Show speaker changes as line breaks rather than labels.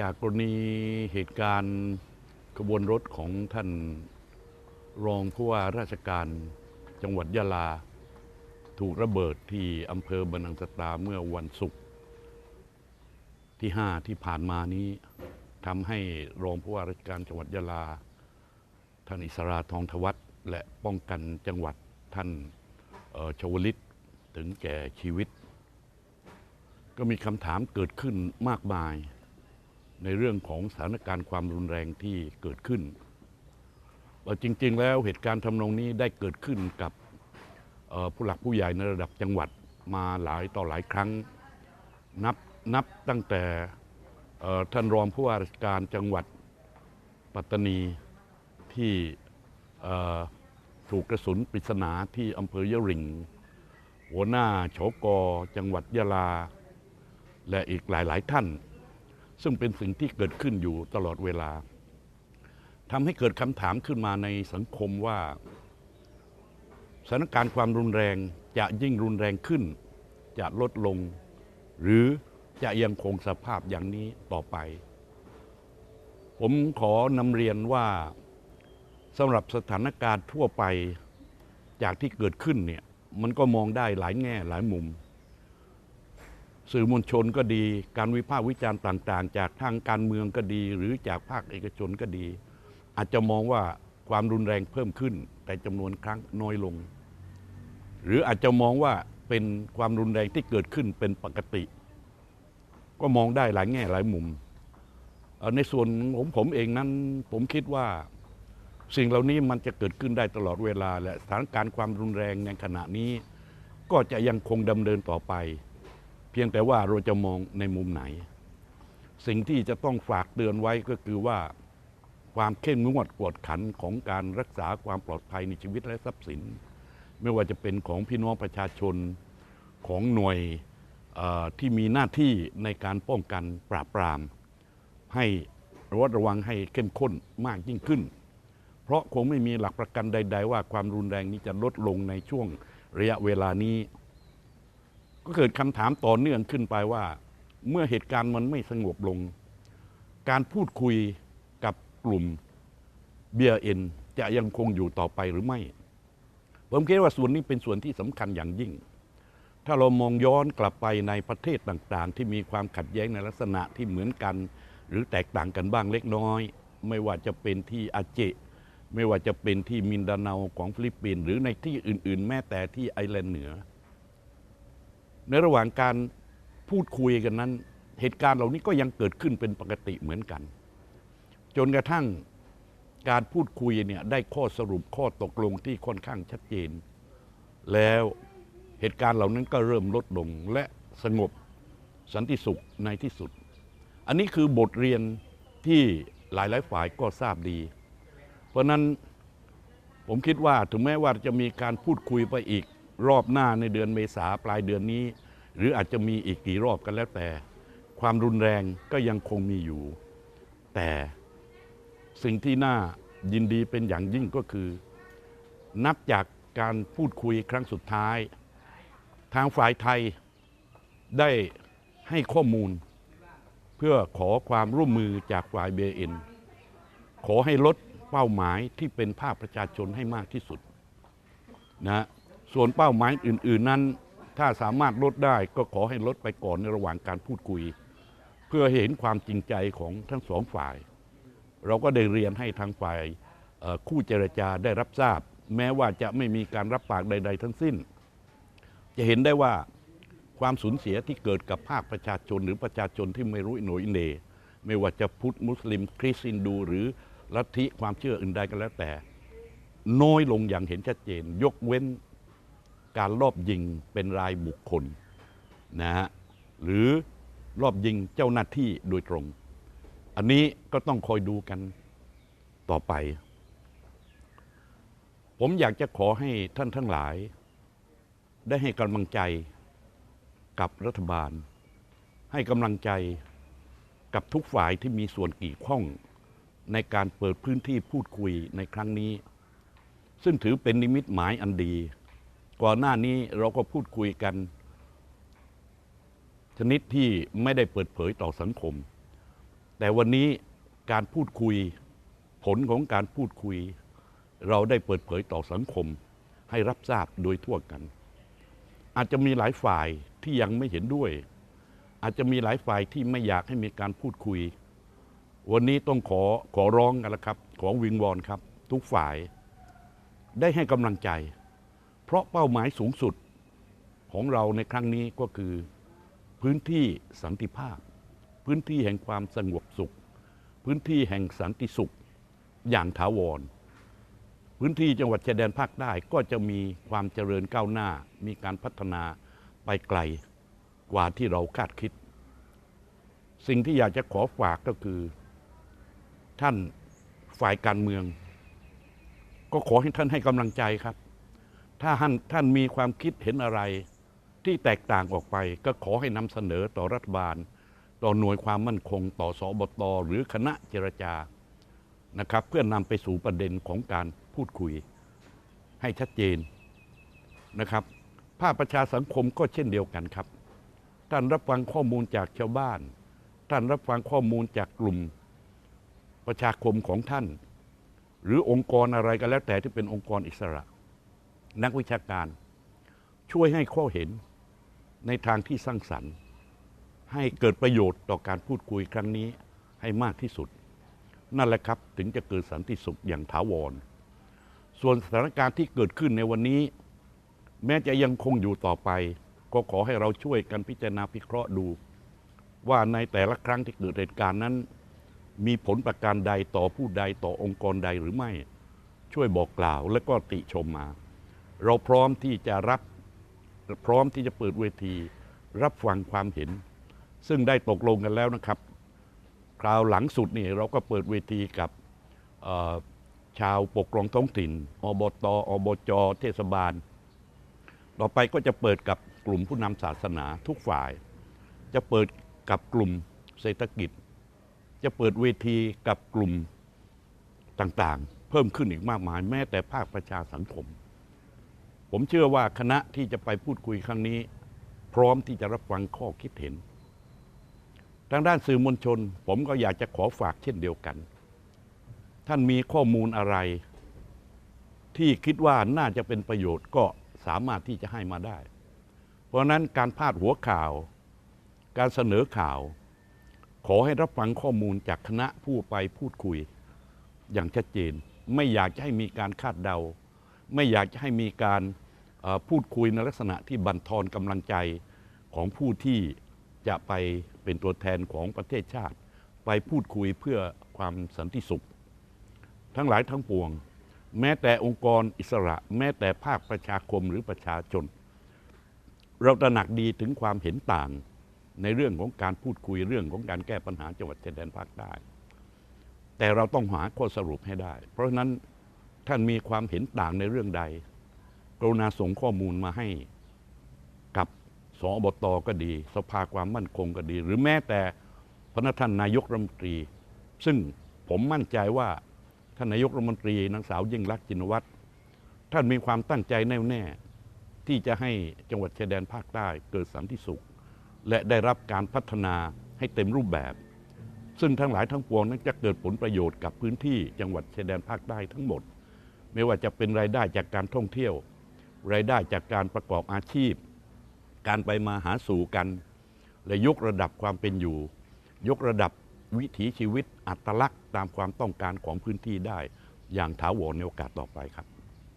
จากกรณีเหตุการณ์ขบวนรถของท่านรองผู้ว่าราชการจังหวัดยะลา ถูกระเบิดที่อำเภอบรรนังสตาเมื่อวันศุกร์ที่ 5 ที่ผ่านมานี้ทำให้รองผู้ว่าราชการจังหวัดยะลา ท่านอิสราทองทวัฒและป้องกันจังหวัดท่านชวลิตถึงแก่ชีวิต ก็มีคำถามเกิดขึ้นมากมาย ในเรื่องของสถานการณ์ความรุนแรงที่เกิดขึ้นจริง ๆ แล้วเหตุการณ์ทำนองนี้ได้เกิดขึ้นกับผู้หลักผู้ใหญ่ในระดับจังหวัดมาหลายต่อหลายครั้ง นับนับตั้งแต่ท่านรองผู้ว่าราชการจังหวัดปัตตานีที่ถูกกระสุนปริศนาที่อำเภอยะริง หัวหน้าโฉกอจังหวัดยะลา และอีกหลาย ๆ ท่าน ซึ่งเป็นสิ่งที่เกิดขึ้นอยู่ตลอดเวลาทำให้เกิดคำถามขึ้นมาในสังคมว่าสถานการณ์ความรุนแรงจะยิ่งรุนแรงขึ้น จะลดลง หรือจะยังคงสภาพอย่างนี้ต่อไป ผมขอนำเรียนว่าสำหรับสถานการณ์ทั่วไปจากที่เกิดขึ้นเนี่ยมันก็มองได้หลายแง่หลายมุม สื่อมวลชนก็ดี การวิพากษ์วิจารณ์ต่าง ๆ จากทางการเมืองก็ดี หรือจากภาคเอกชนก็ดี อาจจะมองว่าความรุนแรงเพิ่มขึ้น แต่จำนวนครั้งน้อยลง หรืออาจจะมองว่าเป็นความรุนแรงที่เกิดขึ้นเป็นปกติ ก็มองได้หลายแง่หลายมุม ในส่วนของผมเองนั้น ผมคิดว่าสิ่งเหล่านี้มันจะเกิดขึ้นได้ตลอดเวลาและสถานการณ์ความรุนแรงในขณะนี้ ก็จะยังคงดำเนินต่อไป พียงแต่ว่าเราจะมองในมุมไหน สิ่งที่จะต้องฝากเตือนไว้ก็คือว่า ความเข้มงวดกวดขันของการรักษาความปลอดภัยในชีวิตและทรัพย์สิน ไม่ว่าจะเป็นของพี่น้องประชาชนของหน่วยที่มีหน้าที่ในการป้องกันปราบปราม ให้ระวัดระวังให้เข้มข้นมากยิ่งขึ้น เพราะคงไม่มีหลักประกันใด ๆ ว่าความรุนแรงนี้จะลดลงในช่วงระยะเวลานี้ ก็เกิดคำถามต่อเนื่องขึ้นไปว่า เมื่อเหตุการณ์มันไม่สงบลง การพูดคุยกับกลุ่มเบียเอ็นจะยังคงอยู่ต่อไปหรือไม่ ผมคิดว่าส่วนนี้เป็นส่วนที่สำคัญอย่างยิ่ง ถ้าเรามองย้อนกลับไปในประเทศต่างๆ ที่มีความขัดแย้งในลักษณะที่เหมือนกัน หรือแตกต่างกันบ้างเล็กน้อย ไม่ว่าจะเป็นที่อาเจ ไม่ว่าจะเป็นที่มินดาเนาของฟิลิปปินส์หรือในที่อื่น ๆ แม้แต่ที่ไอร์แลนด์เหนือ ในระหว่างการพูดคุยกันนั้น เหตุการณ์เหล่านี้ก็ยังเกิดขึ้นเป็นปกติเหมือนกัน จนกระทั่งการพูดคุยเนี่ยได้ข้อสรุปข้อตกลงที่ค่อนข้างชัดเจน แล้วเหตุการณ์เหล่านั้นก็เริ่มลดลงและสงบสันติสุขในที่สุด อันนี้คือบทเรียนที่หลายๆฝ่ายก็ทราบดี เพราะฉะนั้นผมคิดว่าถึงแม้ว่าจะมีการพูดคุยไปอีก รอบหน้าในเดือนเมษาปลายเดือนนี้ หรืออาจจะมีอีกกี่รอบกันแล้วแต่ ความรุนแรงก็ยังคงมีอยู่ แต่สิ่งที่น่ายินดีเป็นอย่างยิ่งก็คือ นับจากการพูดคุยครั้งสุดท้าย ทางฝ่ายไทยได้ให้ข้อมูล เพื่อขอความร่วมมือจากฝ่ายเบเอ็นขอให้ลดเป้าหมายที่เป็นภาคประชาชนให้มากที่สุดนะ ส่วนเป้าหมายอื่น ๆนั้น ถ้าสามารถลดได้ก็ขอให้ลดไปก่อนในระหว่างการพูดคุย เพื่อเห็นความจริงใจของทั้งสองฝ่าย เราก็ได้เรียนให้ทางฝ่ายคู่เจรจาได้รับทราบ แม้ว่าจะไม่มีการรับปากใด ๆ ทั้งสิ้น จะเห็นได้ว่าความสูญเสียที่เกิดกับภาคประชาชนหรือประชาชนที่ไม่รู้อิโหนอิเนไม่ว่าจะพุทธมุสลิม คริสต์ฮินดู หรือลัทธิความเชื่ออื่นใดก็แล้วแต่ น้อยลงอย่างเห็นชัดเจน ยกเว้น การลอบยิงเป็นรายบุคคลนะฮะหรือรอบยิงเจ้าหน้าที่โดยตรง อันนี้ก็ต้องคอยดูกันต่อไป ผมอยากจะขอให้ท่านทั้งหลาย ได้ให้กำลังใจกับรัฐบาล ให้กำลังใจกับทุกฝ่ายที่มีส่วนเกี่ยวข้องในการเปิดพื้นที่พูดคุยในครั้งนี้ ซึ่งถือเป็นนิมิตหมายอันดี ก่อนหน้านี้เราก็พูดคุยกัน ชนิดที่ไม่ได้เปิดเผยต่อสังคม แต่วันนี้การพูดคุยผลของการพูดคุย เราได้เปิดเผยต่อสังคม ให้รับทราบโดยทั่วกัน อาจจะมีหลายฝ่ายที่ยังไม่เห็นด้วย อาจจะมีหลายฝ่ายที่ไม่อยากให้มีการพูดคุย วันนี้ต้องขอขอร้องกันล้วครับ ขอวิงวอนครับ ทุกฝ่ายได้ให้กำลังใจ เพราะเป้าหมายสูงสุดของเราในครั้งนี้ก็คือพื้นที่สันติภาพ พื้นที่แห่งความสงบสุข พื้นที่แห่งสันติสุขอย่างถาวร พื้นที่จังหวัดชายแดนภาคใต้ก็จะมีความเจริญก้าวหน้า มีการพัฒนาไปไกลกว่าที่เราคาดคิด สิ่งที่อยากจะขอฝากก็คือ ท่านฝ่ายการเมือง ก็ขอให้ท่านให้กำลังใจครับ ถ้าท่านท่านมีความคิดเห็นอะไร ที่แตกต่างออกไป ก็ขอให้นำเสนอต่อรัฐบาล ต่อหน่วยความมั่นคง ต่อสอบตหรือคณะเจรจานะครับ เพื่อนำไปสู่ประเด็นของการพูดคุย ให้ชัดเจนนะครับ ภาคประชาสังคมก็เช่นเดียวกันครับ ท่านรับฟังข้อมูลจากชาวบ้าน ท่านรับฟังข้อมูลจากกลุ่มประชาคมของท่าน หรือองค์กรอะไรก็แล้วแต่ที่เป็นองค์กรอิสระ นักวิชาการ ช่วยให้ข้อเห็นในทางที่สร้างสรรค์ ให้เกิดประโยชน์ต่อการพูดคุยครั้งนี้ให้มากที่สุด นั่นแหละครับถึงจะเกิดสันติสุขอย่างถาวร ส่วนสถานการณ์ที่เกิดขึ้นในวันนี้ แม้จะยังคงอยู่ต่อไป ก็ขอให้เราช่วยกันพิจารณาพิเคราะห์ดู ว่าในแต่ละครั้งที่เกิดเหตุการณ์นั้น มีผลประการใดต่อผู้ใดต่อองค์กรใดหรือไม่ ช่วยบอกกล่าวและก็ติชมมา เราพร้อมที่จะรับพร้อมที่จะเปิดเวที รับฟังความเห็น ซึ่งได้ตกลงกันแล้วนะครับ คราวหลังสุดนี่เราก็เปิดเวทีกับชาวปกครองท้องถิ่น อบต อบจ เทศบาล ต่อไปก็จะเปิดกับกลุ่มผู้นำศาสนาทุกฝ่าย จะเปิดกับกลุ่มเศรษฐกิจ จะเปิดเวทีกับกลุ่มต่างๆ เพิ่มขึ้นอีกมากมายแม้แต่ภาคประชาสังคม ผมเชื่อว่าคณะที่จะไปพูดคุยครั้งนี้ พร้อมที่จะรับฟังข้อคิดเห็น ทางด้านสื่อมวลชน ผมก็อยากจะขอฝากเช่นเดียวกัน ท่านมีข้อมูลอะไร ที่คิดว่าน่าจะเป็นประโยชน์ก็สามารถที่จะให้มาได้ เพราะนั้นการพาดหัวข่าว การเสนอข่าว ขอให้รับฟังข้อมูลจากคณะผู้ไปพูดคุย อย่างชัดเจน ไม่อยากจะให้มีการคาดเดา ไม่อยากจะให้มีการพูดคุยในลักษณะที่บั่นทอนกำลังใจของผู้ที่จะไปเป็นตัวแทนของประเทศชาติ ไปพูดคุยเพื่อความสันติสุข ทั้งหลายทั้งปวง แม้แต่องค์กรอิสระ แม้แต่ภาคประชาคมหรือประชาชน เราตระหนักดีถึงความเห็นต่างในเรื่องของการพูดคุยเรื่องของการแก้ปัญหาจังหวัดชายแดนภาคใต้แต่เราต้องหาข้อสรุปให้ได้ เพราะฉะนั้น ท่านมีความเห็นต่างในเรื่องใด กรุณาส่งข้อมูลมาให้กับสอบตก็ดี สภาความมั่นคงก็ดี หรือแม้แต่พระท่านนายกรัฐมนตรี ซึ่งผมมั่นใจว่าท่านนายกรัฐมนตรีนางสาวยิ่งรักษณ์ชินวัตรท่านมีความตั้งใจแน่วแน่ ที่จะให้จังหวัดชายแดนภาคใต้เกิดสันติสุข และได้รับการพัฒนาให้เต็มรูปแบบ ซึ่งทั้งหลายทั้งปวงนั้นจะเกิดผลประโยชน์กับพื้นที่จังหวัดชายแดนภาคใต้ทั้งหมด ไม่ว่าจะเป็นรายได้จากการท่องเที่ยว รายได้จากการประกอบอาชีพ การไปมาหาสู่กัน และยกระดับความเป็นอยู่ ยกระดับวิถีชีวิตอัตลักษณ์ตามความต้องการของพื้นที่ได้ อย่างถาวรในโอกาสต่อไปครับ